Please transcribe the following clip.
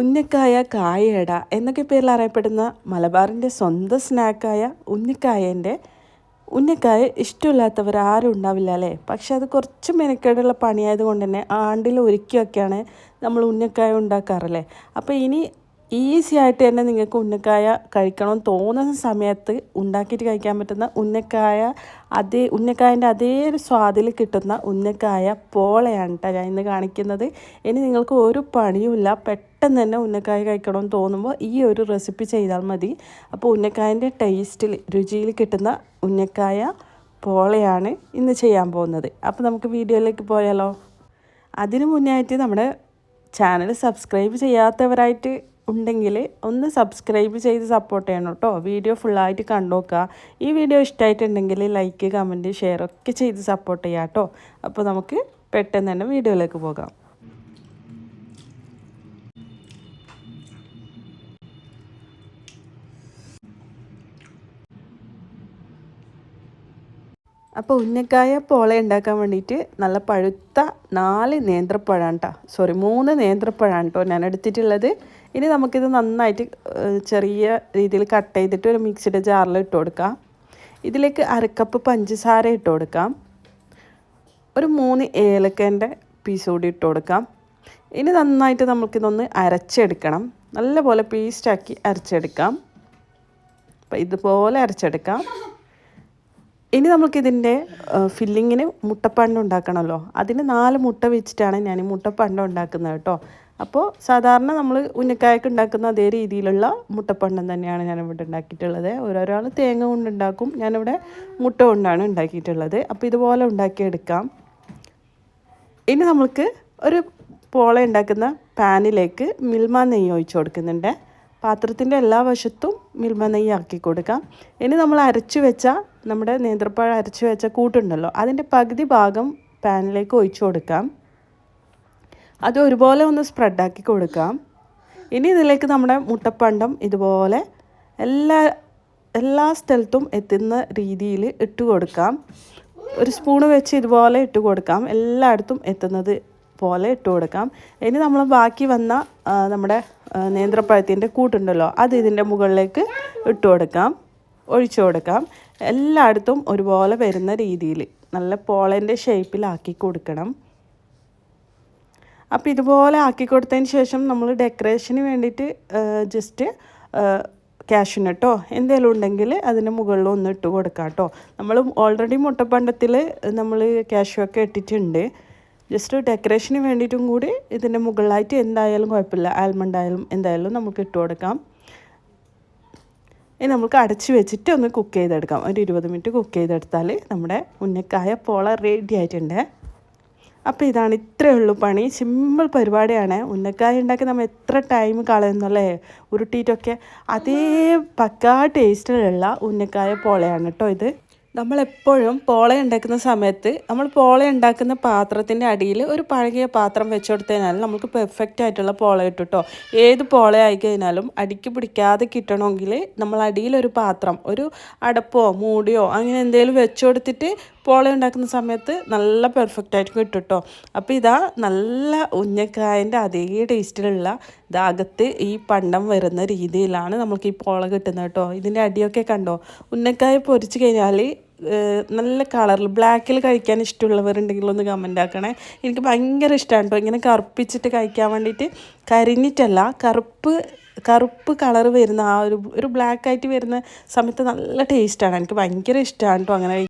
ഉന്നക്കായ കായട എന്നൊക്കെ പേരിൽ അറിയപ്പെടുന്ന മലബാറിന്റെ സ്വന്തം സ്നാക്കായ ഉന്നക്കായന്റെ ഉന്നക്കായ ഇഷ്ടമില്ലാത്തവർ ആരും ഉണ്ടാവില്ല അല്ലേ? പക്ഷെ അത് കുറച്ച് മെനക്കേടുള്ള പണിയായത് കൊണ്ട് തന്നെ ആണ്ടിൽ ഒരിക്കലൊക്കെയാണ് നമ്മൾ ഉന്നക്കായ ഉണ്ടാക്കാറല്ലേ അപ്പോൾ ഇനി ഈസി ആയിട്ട് തന്നെ നിങ്ങൾക്ക് ഉന്നക്കായ കഴിക്കണമെന്ന് തോന്നുന്ന സമയത്ത് ഉണ്ടാക്കിയിട്ട് കഴിക്കാൻ പറ്റുന്ന ഉന്നക്കായ അതേ ഉന്നക്കായന്റെ അതേ സ്വാദിൽ കിട്ടുന്ന ഉന്നക്കായ പോളയാണ് കേട്ടോ ഞാൻ ഇന്ന് കാണിക്കുന്നത്. ഇനി നിങ്ങൾക്ക് ഒരു പണിയുമില്ല. പെട്ടെന്ന് തന്നെ ഉന്നക്കായ കഴിക്കണമെന്ന് തോന്നുമ്പോൾ ഈ ഒരു റെസിപ്പി ചെയ്താൽ മതി. അപ്പോൾ ഉന്നക്കായന്റെ ടേസ്റ്റിൽ രുചിയിൽ കിട്ടുന്ന ഉന്നക്കായ പോളയാണ് ഇന്ന് ചെയ്യാൻ പോകുന്നത്. അപ്പോൾ നമുക്ക് വീഡിയോയിലേക്ക് പോയാലോ? അതിനു മുന്നേ ആയിട്ട് നമ്മുടെ ചാനൽ സബ്സ്ക്രൈബ് ചെയ്യാത്തവരായിട്ട് ഉണ്ടെങ്കിൽ ഒന്ന് സബ്സ്ക്രൈബ് ചെയ്ത് സപ്പോർട്ട് ചെയ്യണം കേട്ടോ വീഡിയോ ഫുള്ളായിട്ട് കണ്ടുനോക്കുക ഈ വീഡിയോ ഇഷ്ടമായിട്ടുണ്ടെങ്കിൽ ലൈക്ക് കമന്റ് ഷെയർ ഒക്കെ ചെയ്ത് സപ്പോർട്ട് ചെയ്യാം കേട്ടോ അപ്പോൾ നമുക്ക് പെട്ടെന്ന് തന്നെ വീഡിയോയിലേക്ക് പോകാം. അപ്പോൾ ഉന്നക്കായ പോള ഉണ്ടാക്കാൻ വേണ്ടിയിട്ട് നല്ല പഴുത്ത നാല് നേന്ത്രപ്പഴാണ് കേട്ടോ സോറി മൂന്ന് നേന്ത്രപ്പഴാണ് കേട്ടോ ഞാൻ എടുത്തിട്ടുള്ളത്. ഇനി നമുക്കിത് നന്നായിട്ട് ചെറിയ രീതിയിൽ കട്ട് ചെയ്തിട്ട് ഒരു മിക്സിയുടെ ജാറിൽ ഇട്ട് കൊടുക്കാം. ഇതിലേക്ക് അരക്കപ്പ് പഞ്ചസാര ഇട്ട് കൊടുക്കാം. ഒരു മൂന്ന് ഏലക്കന്റെ പീസ് കൂടി ഇട്ട് കൊടുക്കാം. ഇനി നന്നായിട്ട് നമുക്കിതൊന്ന് അരച്ചെടുക്കണം. നല്ലപോലെ പേസ്റ്റാക്കി അരച്ചെടുക്കാം. അപ്പം ഇതുപോലെ അരച്ചെടുക്കാം. ഇനി നമുക്കിതിന്റെ ഫില്ലിങ്ങിന് മുട്ടപ്പണ്ട് ഉണ്ടാക്കണമല്ലോ അതിന് നാല് മുട്ട വെച്ചിട്ടാണ് ഞാൻ ഈ മുട്ടപ്പണ്ട് ഉണ്ടാക്കുന്നത് കേട്ടോ. അപ്പോൾ സാധാരണ നമ്മൾ ഉന്നക്കായൊക്കെ ഉണ്ടാക്കുന്ന അതേ രീതിയിലുള്ള മുട്ടപ്പണ്ടം തന്നെയാണ് ഞാനിവിടെ ഉണ്ടാക്കിയിട്ടുള്ളത്. ഓരോരാൾ തേങ്ങ കൊണ്ടുണ്ടാക്കും. ഞാനിവിടെ മുട്ട കൊണ്ടാണ് ഉണ്ടാക്കിയിട്ടുള്ളത്. അപ്പോൾ ഇതുപോലെ ഉണ്ടാക്കിയെടുക്കാം. ഇനി നമുക്ക് ഒരു പോള ഉണ്ടാക്കുന്ന പാനിലേക്ക് മിൽമ നെയ്യ് ഒഴിച്ചു കൊടുക്കുന്നുണ്ട്. പാത്രത്തിന്റെ എല്ലാ വശത്തും മിൽമ നെയ്യ് ആക്കി കൊടുക്കാം. ഇനി നമ്മൾ അരച്ചു വെച്ച നമ്മുടെ നേന്ത്രപ്പഴം അരച്ച് വെച്ച കൂട്ടുണ്ടല്ലോ. അതിന്റെ പകുതി ഭാഗം പാനിലേക്ക് ഒഴിച്ചു കൊടുക്കാം. അത് ഒരുപോലെ ഒന്ന് സ്പ്രെഡാക്കി കൊടുക്കാം. ഇനി ഇതിലേക്ക് നമ്മുടെ മുട്ടപ്പണ്ടം ഇതുപോലെ എല്ലാ എല്ലാ സ്ഥലത്തും എത്തുന്ന രീതിയിൽ ഇട്ട് കൊടുക്കാം. ഒരു സ്പൂണ് വെച്ച് ഇതുപോലെ ഇട്ട് കൊടുക്കാം. എല്ലായിടത്തും എത്തുന്നത് പോലെ ഇട്ട് കൊടുക്കാം. ഇനി നമ്മൾ ബാക്കി വന്ന നമ്മുടെ നേന്ത്രപ്പഴത്തിന്റെ കൂട്ടുണ്ടല്ലോ. അത് ഇതിന്റെ മുകളിലേക്ക് ഇട്ട് കൊടുക്കാം. ഒഴിച്ചു കൊടുക്കാം. എല്ലായിടത്തും ഒരുപോലെ വരുന്ന രീതിയിൽ നല്ല പോളന്റെ ഷേപ്പിലാക്കി കൊടുക്കണം. അപ്പോൾ ഇതുപോലെ ആക്കി കൊടുത്തതിന് ശേഷം നമ്മൾ ഡെക്കറേഷന് വേണ്ടിയിട്ട് ജസ്റ്റ് ക്യാഷിനെട്ടോ എന്തെങ്കിലും ഉണ്ടെങ്കിൽ അതിന്റെ മുകളിൽ ഒന്ന് ഇട്ട് കൊടുക്കാം കേട്ടോ നമ്മൾ ഓൾറെഡി മുട്ടപ്പണ്ടത്തിൽ നമ്മൾ ക്യാഷ്യൂ ഒക്കെ ഇട്ടിട്ടുണ്ട്. ജസ്റ്റ് ഡെക്കറേഷന് വേണ്ടിയിട്ടും കൂടി ഇതിന്റെ മുകളിലായിട്ട് എന്തായാലും കുഴപ്പമില്ല. ആൽമണ്ട് ആയാലും എന്തായാലും നമുക്ക് ഇട്ട് കൊടുക്കാം. ഇനി നമുക്ക് അടച്ച് വെച്ചിട്ട് ഒന്ന് കുക്ക് ചെയ്തെടുക്കാം. ഒരു ഇരുപത് മിനിറ്റ് കുക്ക് ചെയ്തെടുത്താൽ നമ്മുടെ ഉന്നക്കായ പോള റെഡി ആയിട്ടുണ്ട്. അപ്പോൾ ഇതാണ് ഇത്രയേ ഉള്ളൂ പണി. സിമ്പിൾ പരിപാടിയാണ്. ഉന്നക്കായ ഉണ്ടാക്കി നമ്മൾ എത്ര ടൈം കളയുന്നല്ലേ? ഉരുട്ടിയിട്ടൊക്കെ അതേ പക്കാ ടേസ്റ്റിലുള്ള ഉന്നക്കായ പോളയാണ് കേട്ടോ ഇത്. നമ്മളെപ്പോഴും പോള ഉണ്ടാക്കുന്ന സമയത്ത് നമ്മൾ പോള ഉണ്ടാക്കുന്ന പാത്രത്തിന്റെ അടിയിൽ ഒരു പഴകിയ പാത്രം വെച്ച് കൊടുത്തതിനാലും നമുക്ക് പെർഫെക്റ്റ് ആയിട്ടുള്ള പോള കിട്ടും കേട്ടോ ഏത് പോള ആയിക്കഴിഞ്ഞാലും അടിക്ക് പിടിക്കാതെ കിട്ടണമെങ്കിൽ നമ്മൾ അടിയിലൊരു പാത്രം ഒരു അടപ്പോ മൂടിയോ അങ്ങനെ എന്തെങ്കിലും വെച്ച് കൊടുത്തിട്ട് പോള ഉണ്ടാക്കുന്ന സമയത്ത് നല്ല പെർഫെക്റ്റ് ആയിട്ട് കിട്ടും കേട്ടോ അപ്പോൾ ഇതാ നല്ല ഉഞ്ഞക്കായന്റെ അതേ ടേസ്റ്റിലുള്ള ഇതകത്ത് ഈ പണ്ടം വരുന്ന രീതിയിലാണ് നമുക്ക് ഈ പോള കിട്ടുന്നത് കേട്ടോ. ഇതിന്റെ അടിയൊക്കെ കണ്ടോ? ഉന്നക്കായ പൊരിച്ച് കഴിഞ്ഞാൽ നല്ല കളറിൽ ബ്ലാക്കിൽ കഴിക്കാൻ ഇഷ്ടമുള്ളവരുണ്ടെങ്കിൽ ഒന്ന് കമന്റ് ആക്കണേ. എനിക്ക് ഭയങ്കര ഇഷ്ടമാണ് കേട്ടോ. ഇങ്ങനെ കറുപ്പിച്ചിട്ട് കഴിക്കാൻ വേണ്ടിയിട്ട് കരിഞ്ഞിട്ടല്ല കറുപ്പ് കറുപ്പ് കളർ വരുന്ന ആ ഒരു ഒരു ബ്ലാക്ക് ആയിട്ട് വരുന്ന സമയത്ത് നല്ല ടേസ്റ്റാണ് എനിക്ക് ഭയങ്കര ഇഷ്ടമാണ് കേട്ടോ അങ്ങനെ